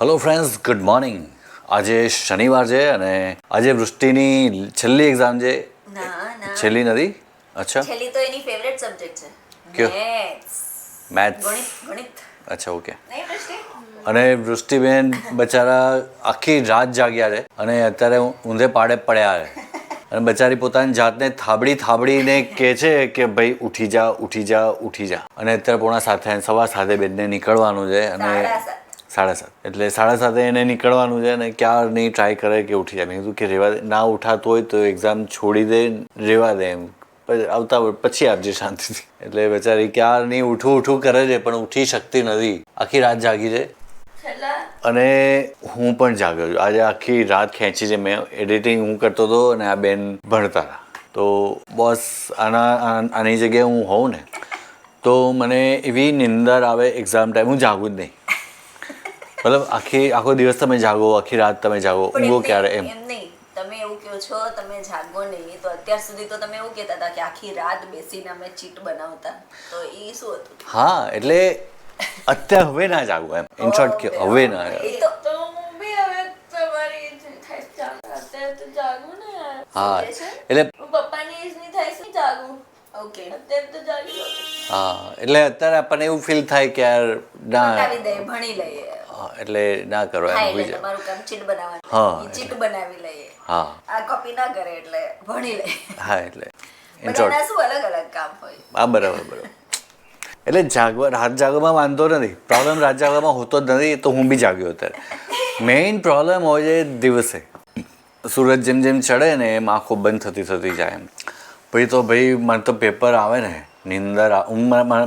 Hello friends good morning આજે શનિવાર છે અને આજે વૃષ્ટિની છેલ્લી એક્ઝામ છે. છેલ્લી નથી? અચ્છા. છેલ્લી તો એની ફેવરેટ સબ્જેક્ટ છે? મેથ્સ મેથ્સ ગણિત ગણિત. અચ્છા ઓકે અને વૃષ્ટિબેન બચારા આખી રાત જાગ્યા છે અને અત્યારે ઊંધે પાડે પડ્યા છે. અને બચારી પોતાની જાતને થાબડી થાબડીને કહે છે કે ભાઈ ઉઠી જા ઉઠી જા ઉઠી જા. અને અત્યારે પોણા સાથે સવા સાથે બેનને નીકળવાનું છે અને સાડા સાત. એટલે સાડા સાતે એને નીકળવાનું છે અને ક્યારની ટ્રાય કરે કે ઉઠી જાય. મેં કીધું કે રેવા દે. ના ઉઠાતું હોય તો એક્ઝામ છોડી દે રેવા દે એમ. પછી આવતા પછી આપજે શાંતિથી. એટલે બેચારી નહીં ઉઠું ઉઠું કરે છે પણ ઉઠી શકતી નથી. આખી રાત જાગી છે. અને હું પણ જાગ્યો છું. આજે આખી રાત ખેંચી છે. મેં એડિટિંગ હું કરતો હતો અને આ બેન ભણતા હતા. તો બોસ આના આની જગ્યાએ હું હોઉં ને તો મને એવી નિંદર આવે એક્ઝામ ટાઈમ હું જાગું જ નહીં. મતલબ આખી આખો દિવસ તમે જાગો આખી રાત તમે જાગો ઊંઘો ક્યારે એમ? એમ નહીં. તમે એવું કહો છો તમે જાગો નહીં તો અત્યાર સુધી તો તમે એવું કહેતા હતા કે આખી રાત બેસીને અમે ચીટ બનાવતા. તો એ શું હતું? હા એટલે અત્યારે હવે ના જાગો એમ. ઇન શોર્ટ કે હવે ના એ તો તો હું બી હવે તમારી અત્યારે તો જાગું ને હા? એટલે પપ્પાની એજની થાય છે જાગું. ઓકે. અત્યારે તો જાગી હા એટલે અત્યારે આપણને એવું ફીલ થાય કે યાર ના. ભણી લઈએ. હા, એટલે ના કરવા હા એમ એટલે જાય તમારું કામ ચીટ બનાવવાનું. હા, ચીટ બનાવી લઈએ હા. આ કોપી ના કરે એટલે ભણી લે. હા એટલે. બધાના શું અલગ અલગ કામ હોય? હા બરાબર બરાબર. એટલે જાગવા રાત જાગવામાં વાંધો નથી. પ્રોબ્લેમ રાત જાગવામાં હોતો જ નથી તો હું બી જાગ્યો અત્યારે. મેઇન પ્રોબ્લેમ હોય છે દિવસે. સૂરજ જેમ જેમ ચડે ને એમ આંખો બંધ થતી થતી જાય એમ. પછી તો ભાઈ મને તો પેપર આવે ને. નિંદર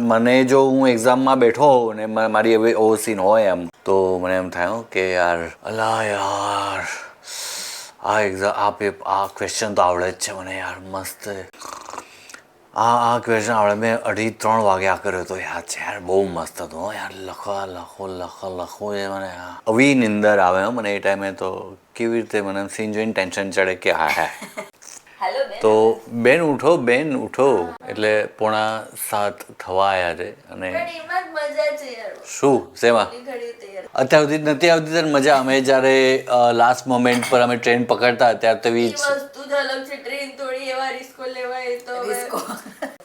મને જો હું એક્ઝામમાં બેઠો હોઉં ને મારી એવી એવો સીન હોય એમ, તો મને એમ થાય કે યાર, અલા યાર, આ એક્ઝામ આ પેપ આ ક્વેશ્ચન તો આવડે જ છે મને યાર, મસ્ત. આ આ ક્વેશ્ચન આવડે. મેં અઢી ત્રણ વાગે આ કર્યો હતો યાર છે યાર, બહુ મસ્ત હતો યાર. લખો લખો લખો લખો એ મને. આવી નિંદર આવે મને એ ટાઈમે તો કેવી રીતે મને સીન જોઈને ટેન્શન ચડે કે હા હા. તો બેન ઉઠો બેન ઉઠો. એટલે પોણા સાત થવા આવ્યા છે અને. શું? શેમાં? તૈયાર. અત્યાર સુધી નથી આવતી ત્યારે મજા. અમે જ્યારે લાસ્ટ મોમેન્ટ પર અમે ટ્રેન પકડતા ત્યારે તો એવી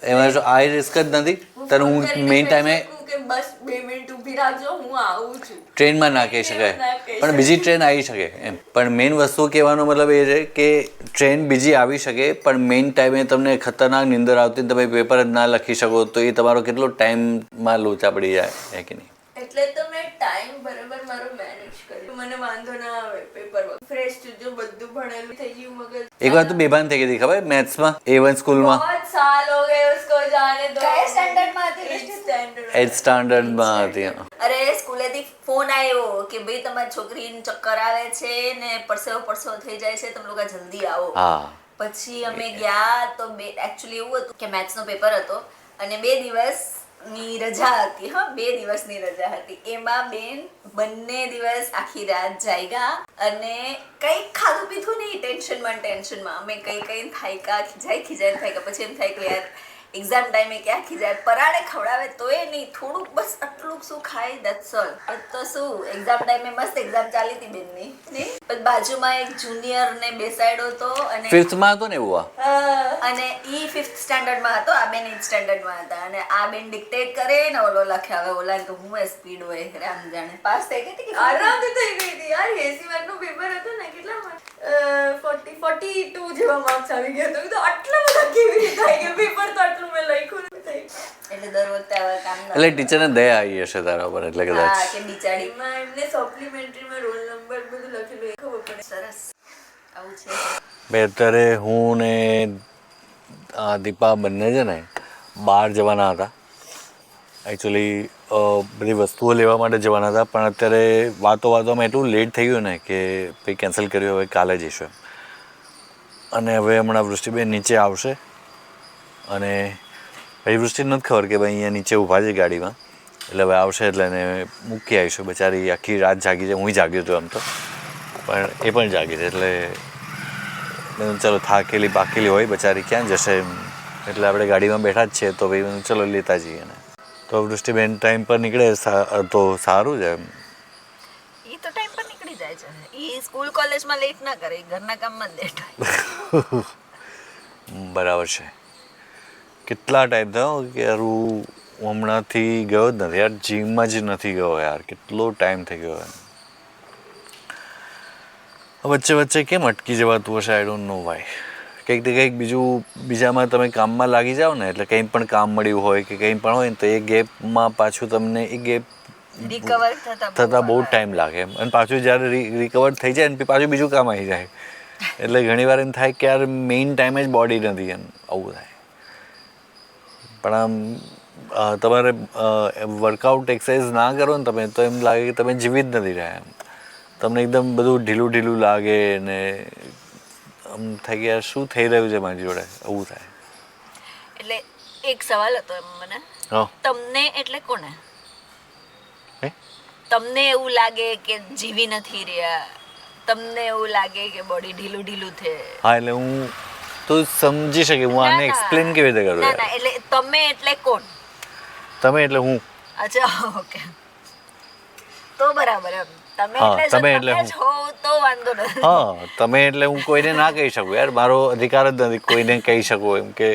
એમાં શું આ રિસ્ક જ નથી? ત્યારે હું મેઇન ટાઈમે બસ બે મિનિટ ઊભી રાખજો હું આવું છું. ટ્રેનમાં ના કહી શકાય. પણ બીજી ટ્રેન આવી શકે એમ. પણ મેઇન વસ્તુ કહેવાનો મતલબ એ છે કે ટ્રેન બીજી આવી શકે, પણ મેઇન ટાઈમે તમને ખતરનાક નિંદર આવતી તમે પેપર જ ના લખી શકો, તો એ તમારો કેટલો ટાઈમમાં લોચા પડી જાય કે નહીં? એટલે તો મેં ટાઈમ બરાબર મારો મેનેજ કર્યો. મને વાંધો ના આવે. ફ્રેશ જો બધું ભણેલું થઈ ગયું મગજ. એકવાર તો બેભાન થઈ ગઈ હતી ખબર? મેથ્સમાં એ વન સ્કૂલમાં બહુત સાલ હો ગયે ઉસકો જાને દો કયા સ્ટાન્ડર્ડમાં હતી? સ્ટાન્ડર્ડ એટ સ્ટાન્ડર્ડમાં હતી અરે સ્કૂલેથી ફોન આવ્યો કે ભાઈ તમારી છોકરી છોકરીને ચક્કર આવે છે ને પરસેવો પરસેવો થઈ જાય છે તમે લોકો જલ્દી આવો. હા. પછી અમે ગયા તો બે એકચ્યુઅલી એવું હતું કે મેથ્સ નો પેપર હતો અને બે દિવસ દિવસની રજા હતી, હા, બે દિવસની રજા હતી. એમાં બેન બંને દિવસ આખી રાત જાગ્યા અને કંઈક ખાધું પીધું નહીં, ટેન્શનમાં ને ટેન્શનમાં. અમે કઈ કઈ થાયકા ખીજાય ખીજાય થાયકા. પછી એમ થાય કે યાર એક્ઝામ ટાઈમે ક્યાં ખીજાય પરાણે ખવડાવે તોય નહીં. થોડુંક બસ આટલું શું ખાય? દેટ્સ ઓલ તો શું? એક્ઝામ ટાઈમે મસ્ત એક્ઝામ ચાલી હતી બેનની. પછી બાજુમાં એક જુનિયર ને બેસાડ્યો હતો અને ફિફ્થમાં હતો ને એવું. અને ઈ ફિફ્થ સ્ટાન્ડર્ડમાં હતો આ બેન એઇટ સ્ટાન્ડર્ડમાં હતા. અને આ બેન ડિક્ટેટ કરે ને ઓલો લખે. હવે ઓલા તો હું સ્પીડ હોય રામ જાણે. પાસ થઈ ગઈ હતી કે આરામથી થઈ ગઈ હતી યાર. એસી માર્કનું પેપર હતું ને કેટલા માર્ક ફોર્ટી ફોર્ટી ટુ જેવા માર્ક્સ આવી ગયા. તો આટલા બધા કેવી રીતે થઈ ગયા પેપર તો આટલું મેં લખ્યું નથી. એટલે દર વખતે હવે કામ એટલે ટીચરને દયા આવી હશે તારા પર એટલે હા કદાચ કે બિચારી. એમાં એમને સપ્લિમેન્ટરીમાં રોલ નંબર બધું લખેલું એ ખબર પડે. સરસ. આવું છે. અત્યારે હું ને આ દીપા બંને છે ને બહાર જવાના હતા. એકચ્યુઅલી બધી વસ્તુઓ લેવા માટે જવાના હતા પણ અત્યારે વાતો વાતોમાં એટલું લેટ થઈ ગયું ને કે ભાઈ કેન્સલ કર્યું હવે કાલે જઈશું એમ. અને હવે હમણાં વૃષ્ટિબેન નીચે આવશે. અને ભાઈ વૃષ્ટિને નથી ખબર કે ભાઈ અહીંયા નીચે ઊભા છે ગાડીમાં. એટલે હવે આવશે એટલે એને મૂકી આવીશું. બચારી આખી રાત જાગી છે. હું જાગ્યો હતો આમ તો. પણ એ પણ જાગી છે. એટલે ચલો થાકેલી પાકેલી હોય બચારી ક્યાં જશે એટલે આપણે ગાડીમાં બેઠા જ છીએ તો ભાઈ ચલો લેતા જઈએ ને તો વૃષ્ટિબેન ટાઈમ પર નીકળે તો સારું છે એ તો ટાઈમ પર નીકળી જાય છે. એ સ્કૂલ કોલેજમાં લેટ ના કરે ઘરના કામમાં લેટ બરાબર છે. કેટલા ટાઈમ થયો કે યાર હું હમણાંથી ગયો જ નથી. યાર જીમમાં જ નથી ગયો યાર. કેટલો ટાઈમ થઈ ગયો એમ. વચ્ચે વચ્ચે કેમ અટકી જવાતું હશે? આઈ ડોન્ટ નો વાય કંઈક ને કંઈક બીજું બીજામાં તમે કામમાં લાગી જાઓ ને એટલે કંઈ પણ કામ મળ્યું હોય કે કંઈ પણ હોય ને તો એ ગેપમાં પાછું તમને એ ગેપ રિકવર થતા થતાં બહુ ટાઈમ લાગે. એમ. અને પાછું જ્યારે રિકવર થઈ જાય ને પાછું બીજું કામ આવી જાય. એટલે ઘણી વાર એમ થાય કે યાર મેઇન ટાઈમે જ બોડી નથી એમ. આવું થાય. પણ આમ તમારે વર્કઆઉટ એક્સરસાઇઝ ના કરો ને તમે તો એમ લાગે કે તમે જીવી જ નથી રહ્યા એમ. તમને એકદમ બધું ઢીલું ઢીલું લાગે ને આમ થાય કે યાર શું થઈ રહ્યું છે મારી જોડે? આવું થાય. એટલે એક સવાલ હતો એમ મને. તમને એટલે કોને? હે? તમને એવું લાગે કે જીવી નથી રહ્યા? તમને એવું લાગે કે બોડી ઢીલું ઢીલું છે? હા એટલે હું તો સમજી શકે હું આને એક્સપ્લેન કેવી રીતે કરું ના ના એટલે તમે એટલે કોણ? તમે એટલે હું. અચ્છા ઓકે. તો બરાબર એમ. તમે એટલે તમે એટલે હું. તો વાંધો નથી હા તમે એટલે હું કોઈને ના કહી શકું યાર. મારો અધિકાર જ નથી કોઈને કહી શકું એમ કે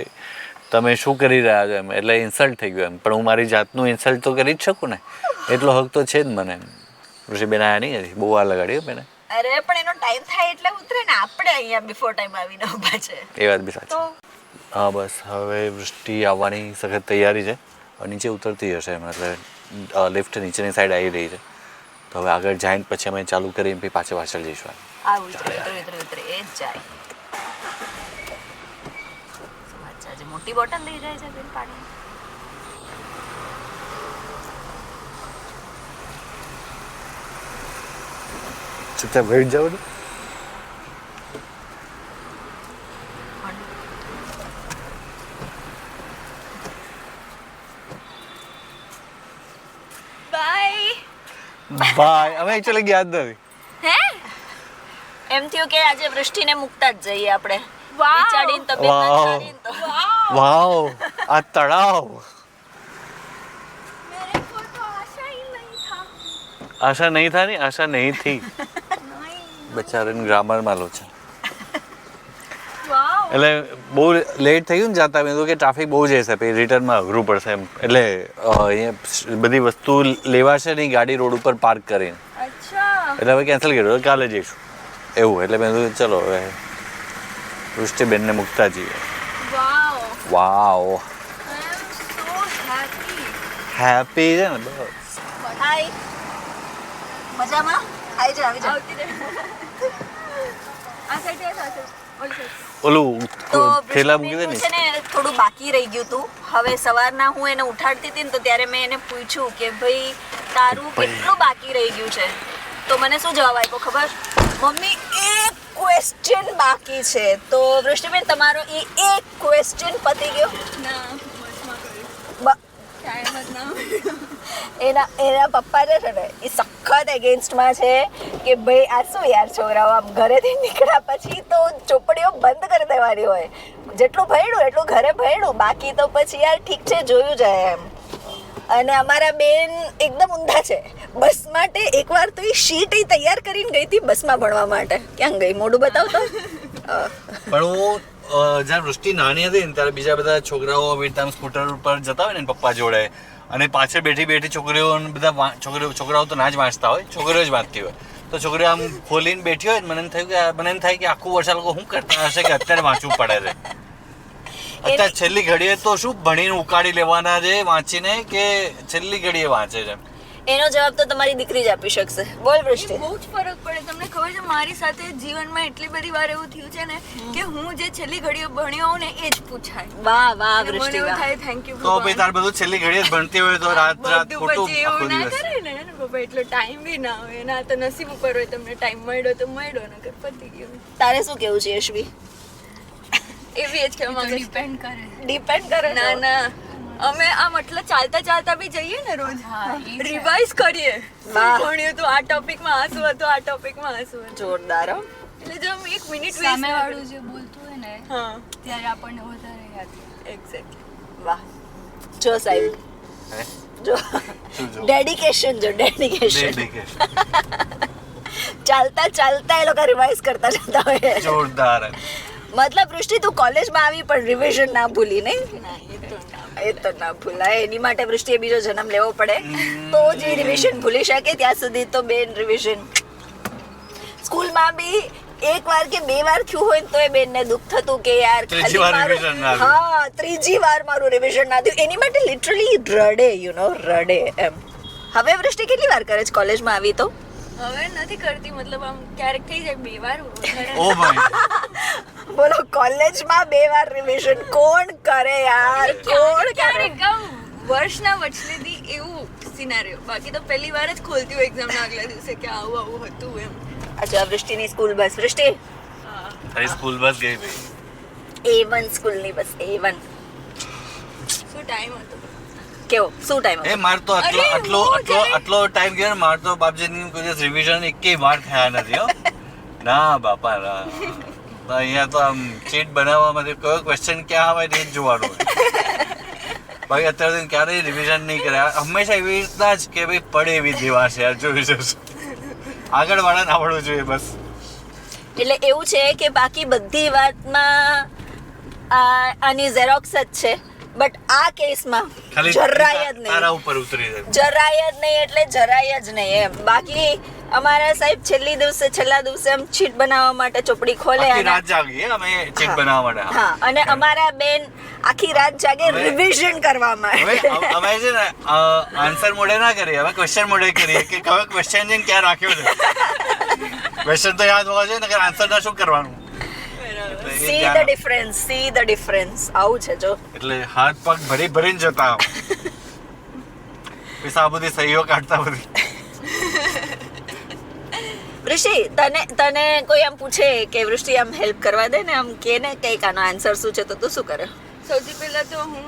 તમે શું કરી રહ્યા છો એમ. એટલે ઇન્સલ્ટ થઈ ગયું એમ. પણ હું મારી જાતનું ઇન્સલ્ટ તો કરી જ શકું ને. એટલો હક તો છે જ મને ઋષિબેન આયા નહીં હતી બહુ વાર લગાડી બેને. અરે પણ એનો ટાઈમ થાય એટલે ઉતરે ને. આપણે અહીંયા બિફોર ટાઈમ આવીને ઊભા છે. એ વાત બી સાચી. હા બસ. હવે વૃષ્ટિ આવવાની સખત તૈયારી છે નીચે ઉતરતી હશે એમ એટલે લિફ્ટ નીચેની સાઈડ આવી રહી છે. તો હવે આગળ જાઈને પછી અમે ચાલુ કરીને પછી પાછળ પાછળ જઈશું. મોટી બોટલ લઈ જાય છે બેન પાણી ચૂપચાપ વેઠ જાવ ને મને એકચ્યુઅલી યાદ નથી. હે? એમ થયું કે આજે વૃષ્ટિને મુકતા જ જઈએ આપણે. વિચારીને તો. બિચારીને વાવ. આ તળાવ. આશા નહીં થાની આશા નહીં થી બચારાને ગ્રામરમાં લો છે. એટલે બહુ લેટ થઈ ગયું ને જતા મેં કે ટ્રાફિક બહુ જશે પછી રિટર્નમાં અઘરું પડશે એમ. એટલે અહીંયા બધી વસ્તુ લેવાશે નહીં ગાડી રોડ ઉપર પાર્ક કરીને. એટલે હવે કેન્સલ કર્યો. કાલે જઈશું. એવું એટલે મેં કીધું ચલો હવે વૃષ્ટિબેનને મૂકતા જઈએ વાવ હેપી છે ને? ઓલું થેલા બાકી રહી ગયું હતું હવે સવારના હું એને ઉઠાડતી હતી ને તો ત્યારે મેં એને પૂછ્યું કે ભાઈ તારું કેટલું બાકી રહી ગયું છે? તો મને શું જવાબ આપ્યો ખબર? મમ્મી એક ક્વેશ્ચન બાકી છે. તો વૃષ્ટિબેન તમારો એ એક ક્વેશ્ચન પતી ગયો. એના એના પપ્પા જે છે ને એ સખત એગેન્સ્ટમાં છે કે ભાઈ આ શું યાર છોકરાઓ આમ ઘરેથી નીકળ્યા પછી તો ચોપડીઓ બંધ કરી દેવાની હોય. જેટલું ભણ્યું એટલું ઘરે ભણ્યું. બાકી તો પછી યાર ઠીક છે જોયું જાય એમ. અને અમારા બેન એકદમ ઊંધા છે. બસ માટે એકવાર તો એ શીટ એ તૈયાર કરીને ગઈ હતી બસમાં ભણવા માટે. ક્યાં ગઈ? મોઢું બતાવતો? પણ હું જ્યારે વૃષ્ટિ નાની હતી ને ત્યારે બીજા બધા છોકરાઓ વીરતામ સ્કૂટર ઉપર જતા હોય ને પપ્પા જોડે અને પાછળ બેઠી બેઠી છોકરીઓ બધા છોકરીઓ છોકરાઓ તો ના જ વાંચતા હોય છોકરીઓ જ વાંચતી હોય. તો છોકરીઓ આમ ખોલીને બેઠી હોય મને એમ થયું કે મને એમ થાય કે આખું વર્ષ લોકો શું કરતા હશે કે અત્યારે વાંચવું પડે છે? અત્યારે છેલ્લી ઘડીએ તો શું ભણીને ઉકાળી લેવાના છે વાંચીને કે છેલ્લી ઘડીએ વાંચે છે? એનો જવાબ તો તમારી દીકરી જ આપી શકશે. બોલ વૃષ્ટિ. બહુ જ ફરક પડે. તમને ખબર છે મારી સાથે જીવનમાં એટલી બધી વાર એવું થયું છે ને કે હું જે છેલ્લી ઘડીઓ ભણ્યો હોઉં ને એ જ પૂછાય. વાહ વાહ વૃષ્ટિ વાહ. થાય થેન્ક યુ તો ભાઈ તાર બધું છેલ્લી ઘડીએ ભણતી હોય તો રાત રાત ખોટું પછી એવું ના કરે ને ને બાબા એટલો ટાઈમ બી ના હોય. ના તો નસીબ ઉપર હોય તમને ટાઈમ મળ્યો તો મળ્યો નકર પતી ગયું. તારે શું કેવું છે યશવી? એવી જ કહેવા માંગે ડિપેન્ડ કરે. ડિપેન્ડ કરે ના ના. અમે આમ એટલે ચાલતા ચાલતા બી જઈએ ને રોજ. હા, રિવાઇઝ કરીએ. ભણ્યું તો? આ ટોપિકમાં આ શું હતું આ ટોપિકમાં આ શું હતું. જોરદાર. એટલે જો એક મિનિટ સામે વાળું જે બોલતું હોય ને હા. ત્યારે આપણને વધારે યાદ એક્ઝેક્ટલી વાહ. જો સાહેબ. જો. શું જો? ડેડિકેશન જો ડેડિકેશન ચાલતા ચાલતા એ લોકો રિવાઇઝ કરતા જતા હોય. જોરદાર. મતલબ વૃષ્ટિ તું કોલેજમાં આવી પણ રિવિઝન ના ભૂલી નહીં? એ તો ના ભૂલાય. એની માટે વૃષ્ટિએ બીજો જન્મ લેવો પડે. તો જે રિવિઝન ભૂલી શકે ત્યાં સુધી તો બેન રિવિઝન સ્કૂલમાં બી એક વાર કે બે વાર થયું હોય તો એ બેનને દુઃખ થતું કે યાર ત્રીજી વાર ના હા ત્રીજી વાર મારું રિવિઝન ના થયું. એની માટે લિટરલી રડે યુ નો રડે એમ. હવે વૃષ્ટિ કેટલી વાર કરે છે? કોલેજમાં આવી તો? હવે નથી કરતી મતલબ આમ ક્યારેક થઈ જાય બે વાર ઓ ભાઈ. બોલો કોલેજમાં બે વાર રિવિઝન કોણ કરે યાર? કોણ કરે? ક્યારેક આમ વર્ષના વચલેથી એવું સિનારીઓ બાકી તો પહેલી વાર જ ખોલતી હોય એક્ઝામના આગલા દિવસે કે આવું આવું હતું એમ. અચ્છા વૃષ્ટિની સ્કૂલ બસ વૃષ્ટિ? તારી સ્કૂલ બસ ગઈ ભાઈ. એ વન સ્કૂલની બસ એ વન શું ટાઈમ હતો? કેવો? શું ટાઈમ એ માર તો આટલો આટલો આટલો આટલો ટાઈમ ગયો મારે તો બાપજીની કોઈ દિવસ રિવિઝન એકેય વાર થયા નથી હો. ના બાપા ના. અહીંયા તો આમ ચીટ બનાવવા માટે કયો ક્વેશ્ચન ક્યાં આવે તે જ જોવાનું ભાઈ અત્યારે સુધી ક્યારેય રિવિઝન નહીં કર્યા. હંમેશા એવી રીતના જ કે ભાઈ પડે એવી દીવા છે યાર જોઈ જશું. આગળ વાળાને આવડવું જોઈએ બસ. એટલે એવું છે કે બાકી બધી વાતમાં આ આની ઝેરોક્સ જ છે. બટ આ કેસમાં જરાય જ તારા નહીં ઉપર ઉતરી જાય. જરાય જ નહીં એટલે જરાય જ નહીં એમ. બાકી અમારા સાહેબ છેલ્લી દિવસે છેલ્લા દિવસે આમ છીટ બનાવવા માટે ચોપડી ખોલે આખી અને રાત જાગી હે અમે ચીટ બનાવવા માટે. હા અને અમારા બેન આખી રાત જાગે હવે- રિવિઝન કરવા હવે માટે અમે છે ને આન્સર મોડે ના કરીએ અમે ક્વેશ્ચન મોડે કરીએ કે કયો ક્વેશ્ચન છે ક્યાં રાખ્યો છે? ક્વેશ્ચન તો યાદ હોવા જોઈએ ને આન્સર ના શું કરવાનું? See the difference see the difference આવું છે જો. એટલે હાથ પગ ભરી ભરીને જતા પૈસા બધી સહીઓ કાઢતા બધી. વૃષ્ટિ તને તને કોઈ આમ પૂછે કે વૃષ્ટિ આમ હેલ્પ કરવા દે ને આમ કે ને કંઈક આનો આન્સર શું છે તો તું શું કરે? સૌથી પહેલા તો હું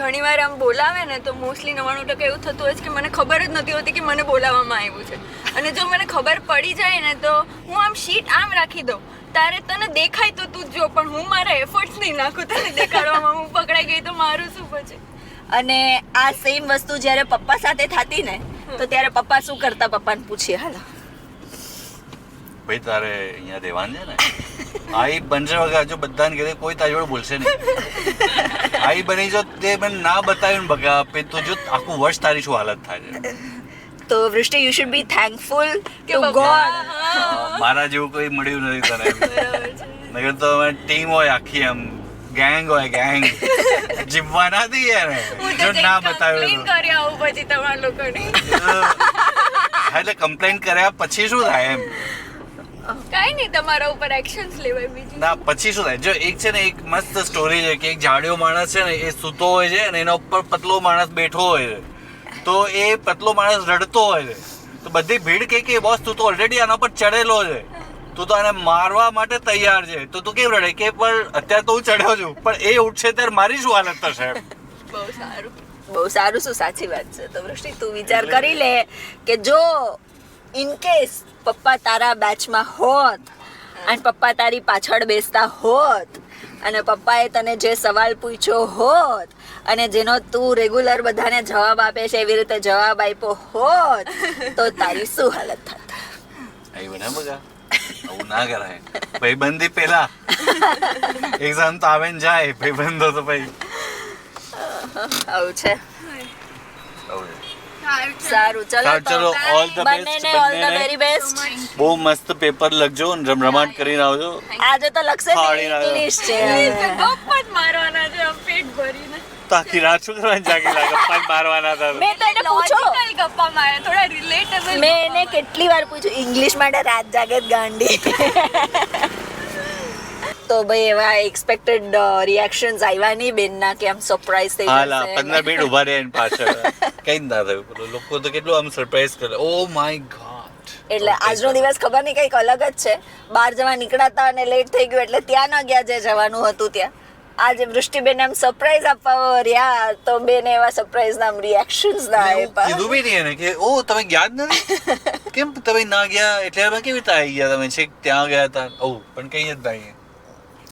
ઘણી વાર આમ બોલાવે ને તો મોસ્ટલી નવ્વાણું ટકા એવું થતું હોય છે કે મને ખબર જ નથી હોતી કે મને બોલાવવામાં આવ્યું છે. અને જો મને ખબર પડી જાય ને તો હું આમ શીટ આમ રાખી દઉં. તારે તને દેખાય તો તું જ જો પણ હું મારા એફર્ટ્સ નહીં નાખું તને દેખાડવામાં. હું પકડાઈ ગઈ તો મારું શું પછી? અને આ સેમ વસ્તુ જ્યારે પપ્પા સાથે થતી ને તો ત્યારે પપ્પા શું કરતા? પપ્પાને પૂછીએ હાલો. ભાઈ તારે અહીંયા રહેવાનું છે ને? આઈ બનશે વગર જો બધાને કીધે કોઈ તારી જોડે બોલશે નહીં. આઈ બની જો તે મને ના બતાવ્યું ને બગા આપે તો જો આખું વર્ષ તારી શું હાલત થાય છે. તો Vrushti you should be thankful કે ટુ ગોડ મારા જેવું કોઈ મળ્યું નથી તને. નહીં નગર તો અમે ટીમ હોય આખી એમ ગેંગ હોય ગેંગ જીવવાના નથી યાર. જો ના બતાવ્યું. કરી આવું પછી તમારા લોકોની. એટલે કમ્પ્લેન કર્યા પછી શું થાય એમ? કઈ નહીં તમારા ઉપર એક્શન્સ લેવાય બીજું. ના પછી શું થાય? જો એક છે ને એક મસ્ત સ્ટોરી છે કે એક જાડિયો માણસ છે ને એ સૂતો હોય છે અને એના ઉપર પતલો માણસ બેઠો હોય છે. તો એ પતલો માણસ રડતો હોય છે. તો બધી ભીડ કે કે બોસ તું તો ઓલરેડી આના પર ચડેલો છે. તું તો આને મારવા માટે તૈયાર છે. તો તું કેમ રડે? કે પણ અત્યારે તો હું ચડ્યો છું. પણ એ ઉઠશે ત્યારે મારી શું હાલત થશે બહુ સારું. બહુ સારું શું સાચી વાત છે. તો વૃષ્ટિ તું વિચાર કરી લે કે જો ઇન કેસ પપ્પા તારા બેચમાં હોત અને પપ્પા તારી પાછળ બેસતા હોત અને પપ્પાએ તને જે સવાલ પૂછ્યો હોત અને જેનો તું રેગ્યુલર બધાને જવાબ આપે છે એવી રીતે જવાબ આપ્યો હોત તો તારી શું હાલત થાત? આવ્યું ને બગા? આવું ના કરાય. ભાઈબંધી પેલા. એક્ઝામ તો આવે ને જાય ભાઈબંધો તો ભાઈ આવું છે. આવું છે. સારું ચલો. ચલો all the best all the very best બહુ મસ્ત પેપર લખજો અને રમરમાટ કરીને આવજો. આજે તો લખશે. ઇંગ્લિશ છે. ગપ્પા જ મારવાના છે આમ પેટ ભરીને. તાકી રાત શું કરવાની જાગી લાગે? ગપ્પા જ મારવાના હતા. મેં તો એને પૂછો. ગપ્પા મારે થોડા રિલેટેબલ મેં એને કેટલી વાર પૂછ્યું ઇંગ્લિશ માટે રાત જાગે જ ગાંડી. તો ભાઈ એવા એક્સપેક્ટેડ રિએક્શન્સ આવ્યા નહીં બેનના કે આમ સરપ્રાઈઝ થઈ હાલ આ જશે. મિનિટ ઊભા રહે એની પાછળ. કઈ ના થયું. લોકો તો કેટલું આમ સરપ્રાઈઝ કરે. ઓ માય ગોડ એટલે આજનો દિવસ ખબર નહીં કંઈક અલગ જ છે. બહાર જવા નીકળાતા અને લેટ થઈ ગયું એટલે ત્યાં ન ગયા જે જવાનું હતું ત્યાં. આજે વૃષ્ટિબેન આમ સરપ્રાઈઝ આપવા રહ્યા તો બેન એવા સરપ્રાઈઝ ના રિએક્શન્સ ના આપ્યા કીધું બી નહીં એને કે ઓ તમે ગયા જ નથી? કેમ તમે ના ગયા? એટલે અમે કેવી રીતે આવી ગયા? તમે છેક ત્યાં ગયા હતા? ઓ પણ કઈ જ નહીં.